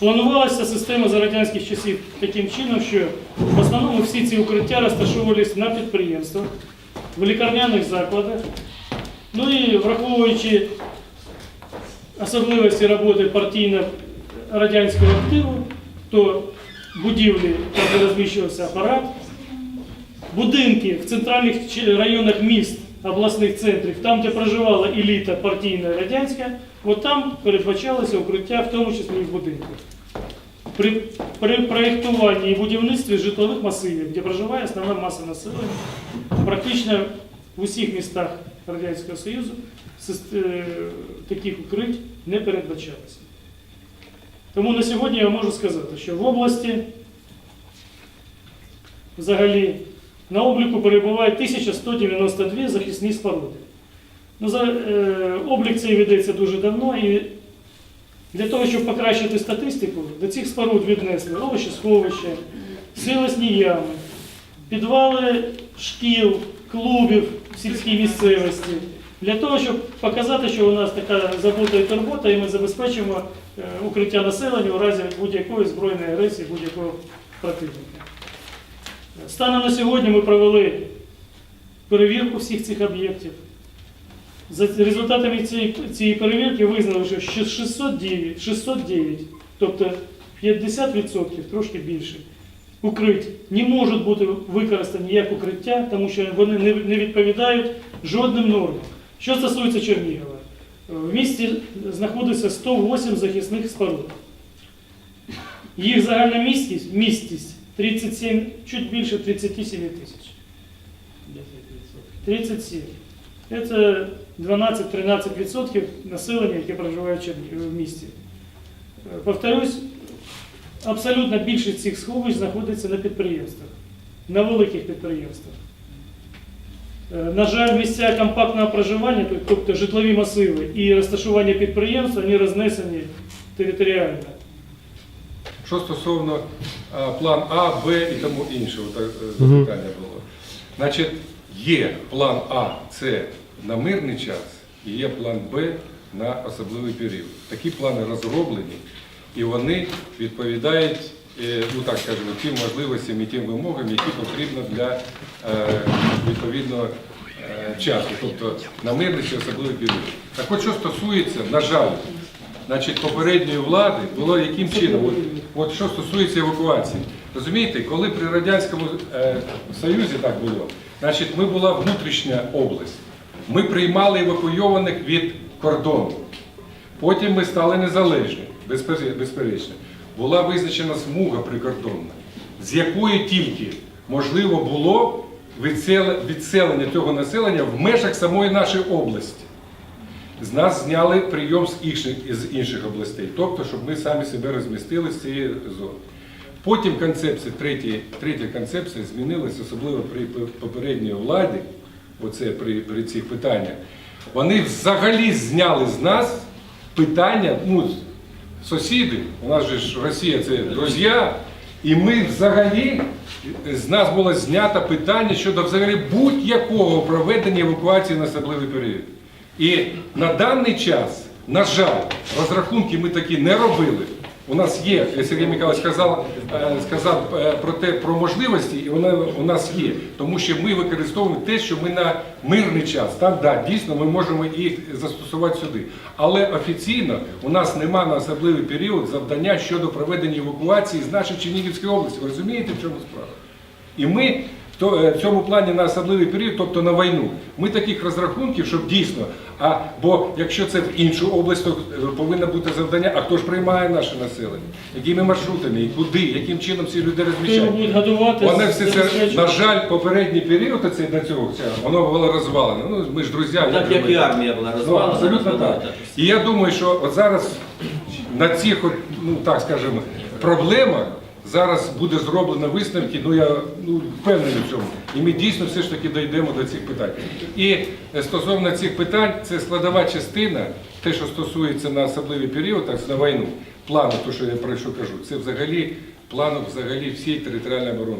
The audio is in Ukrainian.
Планувалася система за радянських часів таким чином, що в основному всі ці укриття розташовувалися на підприємствах, в лікарняних закладах. Ну і враховуючи особливості роботи партійно-радянського активу, то будівлі, де розміщувався апарат, будинки в центральних районах міст, обласних центрів, там, де проживала еліта партійна радянська, от там передбачалося укриття, в тому числі і в будинках. При, при проєктуванні і будівництві житлових масивів, де проживає основна маса населення, практично в усіх містах Радянського Союзу е, таких укрить не передбачалося. Тому на сьогодні я можу сказати, що в області взагалі на обліку перебуває 1192 захисні споруди. Ну, за, е, облік цей ведеться дуже давно і для того, щоб покращити статистику, до цих споруд віднесли овочесховища, силосні ями, підвали шкіл, клубів в сільській місцевості. Для того, щоб показати, що у нас така забота і турбота, і ми забезпечимо е, укриття населення у разі будь-якої збройної агресії будь-якого противника. Станом на сьогодні ми провели перевірку всіх цих об'єктів. За результатами цієї, цієї перевірки визнали, що 609, 609 тобто 50% трошки більше, укрить не можуть бути використані як укриття, тому що вони не, відповідають жодним нормам. Що стосується Чернігова, в місті знаходиться 108 захисних споруд. Їх загальна місткість, місткість 37, чуть більше 37 тисяч. 37. Це 12-13% населення, яке проживає в місті. Е, Повторюсь, абсолютно більшість цих сховищ знаходиться на підприємствах, на великих підприємствах. Е, На жаль, місця компактного проживання, тобто житлові масиви і розташування підприємств, вони рознесені територіально. Що стосовно а, план А, Б і тому іншого, так, е, запитання було. Значить, є план А це на мирний час, і є план Б на особливий період. Такі плани розроблені, і вони відповідають, е, ну так скажемо, тим можливостям і тим вимогам, які потрібно для е, відповідного е, часу, тобто на мирний чи особливий період. Так от що стосується, на жаль, значить, попередньої влади було яким чином? От, от що стосується евакуації. Розумієте, коли при Радянському е, Союзі так було, значить, ми була внутрішня область. Ми приймали евакуйованих від кордону. Потім ми стали незалежні, безперечно. Була визначена смуга прикордонна, з якої тільки можливо було відселення цього населення в межах самої нашої області. З нас зняли прийом з інших, з інших областей, тобто, щоб ми самі себе розмістили з цієї зони. Потім концепція, третя, третя концепція змінилася, особливо при попередній владі, оце при, при цих питаннях. Вони взагалі зняли з нас питання, ну, сусіди, у нас же ж Росія це друзі, і ми взагалі, з нас було знято питання щодо взагалі будь-якого проведення евакуації на особливий період. І на даний час, на жаль, розрахунки ми такі не робили. У нас є, Сергій сказав, е, сказав е, про те, про можливості, і вони у нас є. Тому що ми використовуємо те, що ми на мирний час. Там, да, дійсно, ми можемо їх застосувати сюди. Але офіційно у нас нема на особливий період завдання щодо проведення евакуації з нашої Чернігівської області. Ви розумієте, в чому справа? І ми в е, в цьому плані на особливий період, тобто на війну, ми таких розрахунків, щоб дійсно, а бо якщо це в іншу область, то е, повинно бути завдання, а хто ж приймає наше населення, якими маршрутами, і куди, яким чином ці люди розміщають. Вони все це, на жаль, попередній період оцей до цього, воно було розвалене. Ну, ми ж друзі. Так як і армія була Ну, розвалена. абсолютно так. І я думаю, що от зараз на цих, ну так скажемо, проблемах зараз буде зроблено висновки, ну я ну, впевнений в цьому. І ми дійсно все ж таки дійдемо до цих питань. І е, стосовно цих питань, це складова частина, те, що стосується на особливий період, так на війну, плану, то, що я про що кажу, це взагалі плану взагалі всієї територіальної оборони.